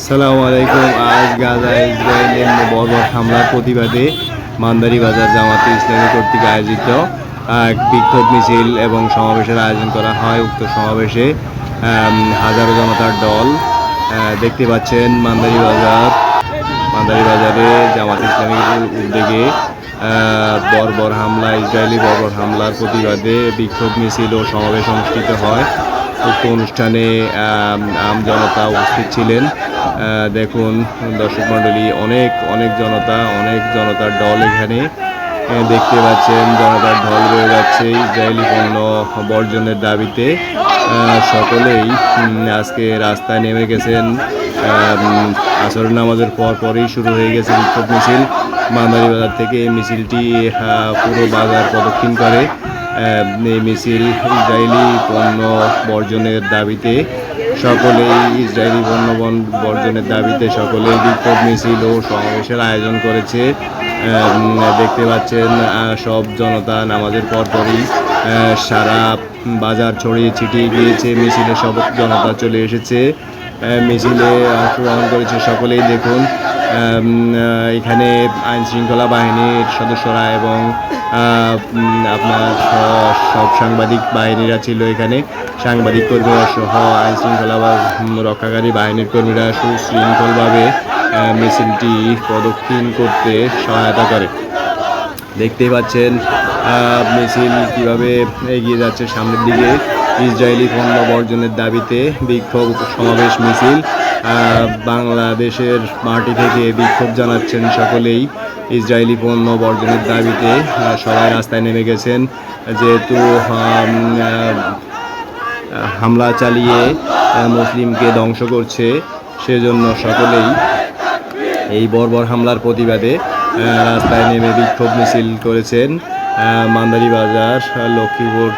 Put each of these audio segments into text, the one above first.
আসসালামু আলাইকুম। আজ গাজা ইসরায়েলের বর্বর হামলার প্রতিবাদে মান্দারি বাজার জামাতে ইসলামী কর্তৃক আয়োজিত এক বিক্ষোভ মিছিল এবং সমাবেশের আয়োজন করা হয়। উক্ত সমাবেশে হাজারো জনতার দল দেখতে পাচ্ছেন মান্দারি বাজার। মান্দারি বাজারে জামাত ইসলামীর উদ্যোগে বর্বর হামলা, ইসরায়েলি বর্বর হামলার প্রতিবাদে বিক্ষোভ মিছিল ও সমাবেশ অনুষ্ঠিত হয়। উক্ত অনুষ্ঠানে আম, আম জনতা উপস্থিত ছিলেন। দেখুন দর্শক মণ্ডলী অনেক অনেক জনতা অনেক জনতার দল এখানে দেখতে পাচ্ছেন জনতার ঢল বয়ে যাচ্ছে ইসরায়েলি পণ্য বর্জনের দাবিতে। সকলেই আজকে রাস্তায় নেমে গেছেন। আসর নামাজের পর পরেই শুরু হয়ে গেছে বিক্ষোভ মিছিল। বাজার থেকে এই মিছিলটি পুরো বাজার প্রদক্ষিণ করে। মিছিল ইসরায়েলি পণ্য বর্জনের দাবিতে সকলেই ইসরায়েলি পণ্য বর্জনের দাবিতে সকলেই বিক্ষোভ মিছিল ও সমাবেশের আয়োজন করেছে। দেখতে পাচ্ছেন সব জনতা নামাজের পর পরই আহ, সারা বাজার ছড়িয়ে ছিটিয়ে গিয়েছে মিছিলে সব জনতা চলে এসেছে। মিছিলে অংশগ্রহণ করেছে সকলেই। দেখুন এখানে আইন শৃঙ্খলা বাহিনীর সদস্যরা এবং আপনার সব সাংবাদিক বাহিনীরা ছিল এখানে। সাংবাদিক কর্মীরা সহ আইন শৃঙ্খলা রক্ষাকারী বাহিনীর কর্মীরা সুশৃঙ্খলভাবে মিছিলটি প্রদক্ষিণ করতে সহায়তা করে। দেখতেই পাচ্ছেন মিছিল কীভাবে এগিয়ে যাচ্ছে সামনের দিকে। ইসরায়েলি পণ্য বর্জনের দাবিতে বিক্ষোভ সমাবেশ মিছিল। বাংলাদেশের মাটি থেকে বিক্ষোভ জানাচ্ছেন সকলেই। ইসরায়েলি পণ্য বর্জনের দাবিতে সবাই রাস্তায় নেমে গেছেন। যেহেতু হামলা চালিয়ে মুসলিমকে ধ্বংস করছে, সেজন্য সকলেই এই বর্বর হামলার প্রতিবাদে রাস্তায় নেমে বিক্ষোভ মিছিল করেছেন। মান্দারি বাজার, লক্ষ্মীপুর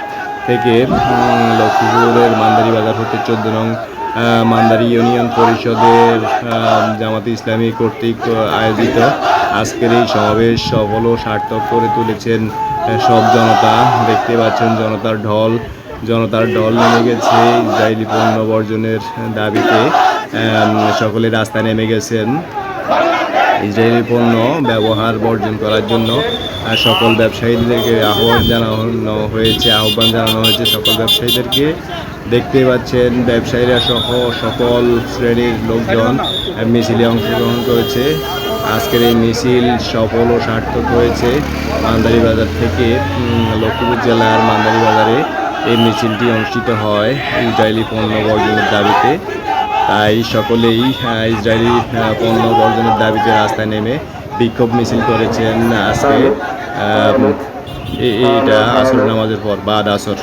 থেকে লক্ষ্মীপুরের মান্দারি বাজার হতে চোদ্দ নং মান্দারি ইউনিয়ন পরিষদের জামাতে ইসলামী কর্তৃক আয়োজিত আজকের এই সমাবেশ সফল ও সার্থক করে তুলেছেন সব জনতা। দেখতে পাচ্ছেন জনতার ঢল। জনতার ঢল নেমে গেছে ইসরায়েলি পণ্য বর্জনের দাবিতে। সকলে রাস্তায় নেমে গেছেন। ইসরায়েলি পণ্য ব্যবহার বর্জন করার জন্য সকল ব্যবসায়ীদেরকে আহ্বান জানানো হয়েছে, আহ্বান জানানো হয়েছে। সকল ব্যবসায়ীদেরকে দেখতে পাচ্ছেন, ব্যবসায়ীরা সহ সকল শ্রেণির লোকজন মিছিলে অংশগ্রহণ করেছে। আজকের এই মিছিল সফল ও সার্থক হয়েছে। বাজার থেকে লক্ষ্মীপুর জেলার মান্দারি বাজারে এই মিছিলটি অনুষ্ঠিত হয়। ইসরায়েলি পণ্য বর্জনের দাবিতে তাই সকলেই ইসরায়েলি পণ্য বর্জনের দাবিতে রাস্তায় নেমে বিক্ষোভ মিছিল করেছেন আজকে এটা আসর নামাজের পর বাদ আসর।